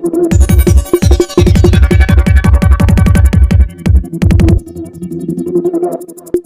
Thank you.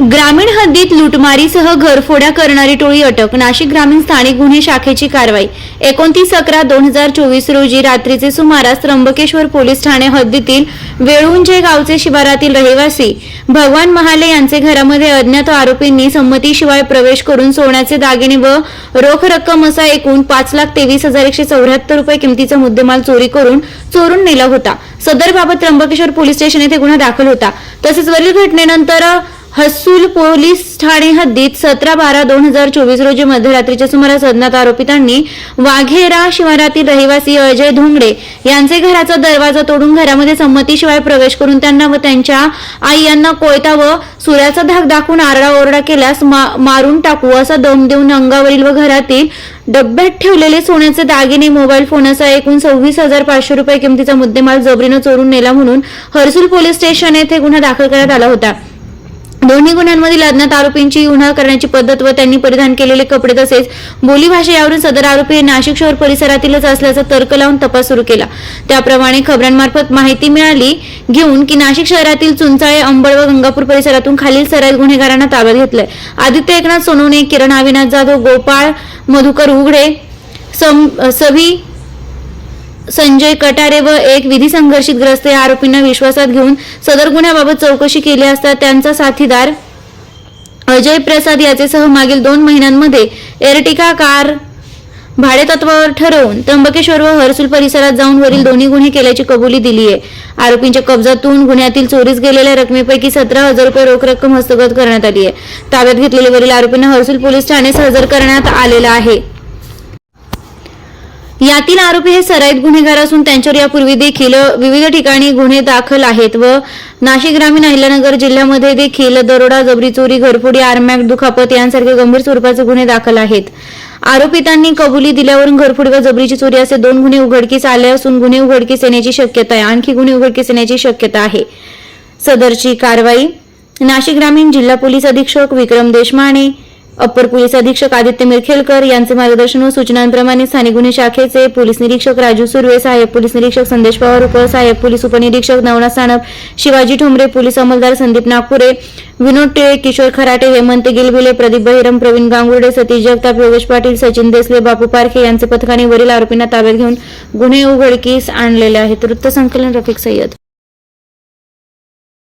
ग्रामीण हद्दीत लुटमारीसह घरफोड्या करणारी टोळी अटक. नाशिक ग्रामीण स्थानिक गुन्हे शाखेची कारवाई. एकोणतीस अकरा दोन हजार चोवीस रोजी रात्रीचे सुमारास त्र्यंबकेश्वर पोलीस ठाणे हद्दीतील वेळुंजे गावचे शिवारातील रहिवासी भगवान महाले यांचे घरामध्ये अज्ञात आरोपींनी संमतीशिवाय प्रवेश करून सोन्याचे दागिने व रोख रक्कम असा एकूण पाच लाख तेवीस हजार एकशे चौऱ्याहत्तर रुपये किमतीचा मुद्देमाल चोरी करून चोरून नेला होता. सदरबाबत त्र्यंबकेश्वर पोलीस स्टेशन येथे गुन्हा दाखल होता. तसेच वरील घटनेनंतर हसूल पोलीस ठाणे हद्दीत सतरा बारा दोन हजार चोवीस रोजी मध्यरात्रीच्या सुमारास अज्ञात आरोपितांनी वाघेरा शिवारातील रहिवासी अजय धोंगडे यांचे घराचा दरवाजा तोडून घरामध्ये संमतीशिवाय प्रवेश करून त्यांना व त्यांच्या आई यांना कोयता व सुऱ्याचा धाक दाखवून आरडाओरडा केल्यास मा- मारून टाकू असा दम देऊन अंगावरील व घरातील डब्यात ठेवलेले सोन्याचे दागिने मोबाईल फोन असा एकूण सव्वीस हजार पाचशे रुपये किमतीचा मुद्देमाल जबरीनं चोरून नेला म्हणून हर्सुल पोलीस स्टेशन येथे गुन्हा दाखल करण्यात आला होता. दोन्ही गुन्ह्यांमधील अज्ञात आरोपींची गुन्हा करण्याची पद्धत व त्यांनी परिधान केलेले कपडे तसेच बोलीभाषा यावरून सदर आरोपी हे नाशिक शहर परिसरातीलच असल्याचा तर्क लावून तपास सुरू केला. त्याप्रमाणे खबरांमार्फत माहिती मिळाली घेऊन की नाशिक शहरातील चुंचाळे अंबड व गंगापूर परिसरातून खालील सराईत गुन्हेगारांना ताब्यात घेतलंय. आदित्य एकनाथ सोनवणे किरण अविनाथ जाधव गोपाळ मधुकर उघडे सभी संजय कटारे व एक विधी संघर्षित ग्रस्त या आरोपींना विश्वासात घेऊन सदर गुन्ह्याबाबत चौकशी केली असता त्यांचा साथीदार अजय प्रसाद याचे सह मागील दोन महिन्यांमध्ये एर्टिका कार भाडेतत्वावर ठरवून त्र्यंबकेश्वर व हर्सुल परिसरात जाऊन वरील दोन्ही गुन्हे केल्याची कबुली दिली आहे आरोपींच्या कब्जातून गुन्ह्यातील चोरीस गेलेल्या रकमेपैकी सतरा हजार रुपये रोख रक्कम हस्तगत करण्यात आली आहे ताब्यात घेतलेले वरील आरोपींना हर्सुल पोलीस ठाण्यास हजर करण्यात आलेला आहे. यातील आरोपी हे सराईत गुन्हेगार असून त्यांच्यावर यापूर्वी देखील विविध ठिकाणी गुन्हे दाखल आहेत व नाशिक ग्रामीण अहिल्यानगर जिल्ह्यामध्ये देखील दरोडा जबरी चोरी घरफोडी आरमॅक दुखापत यांसारखे गंभीर स्वरूपाचे गुन्हे दाखल आहेत. आरोपितांनी कबुली दिल्यावरून घरफोडी व जबरीची चोरी असे दोन गुन्हे उघडकीस आले असून गुन्हे उघडकीस येण्याची शक्यता आहे. आणखी गुन्हे उघडकीस येण्याची शक्यता आहे. सदरची कारवाई नाशिक ग्रामीण जिल्हा पोलीस अधीक्षक विक्रम देशमाने अप्पर पोलीस अधीक्षक आदित्य मिरखेलकर यांचे मार्गदर्शन व सूचनांप्रमाणे स्थानिक गुन्हे शाखेचे पोलीस निरीक्षक राजू सुर्वे सहाय्यक पोलीस निरीक्षक संदेश पवार उप सहाय्यक पोलीस उपनिरीक्षक नवनाथ सानप शिवाजी ठोंबरे पोलीस अंमलदार संदीप नागपुरे विनोद टिळे किशोर खराटे हेमंत गिलबिले प्रदीप बहिरम प्रवीण गांगुर्डे सतीश जगताप योगेश पाटील सचिन देसले बापू पारखे यांचे पथकाने वरील आरोपींना ताब्यात घेऊन गुन्हे उघडकीस आणलेले आहेत. वृत्त संकलन रफिक सय्यद.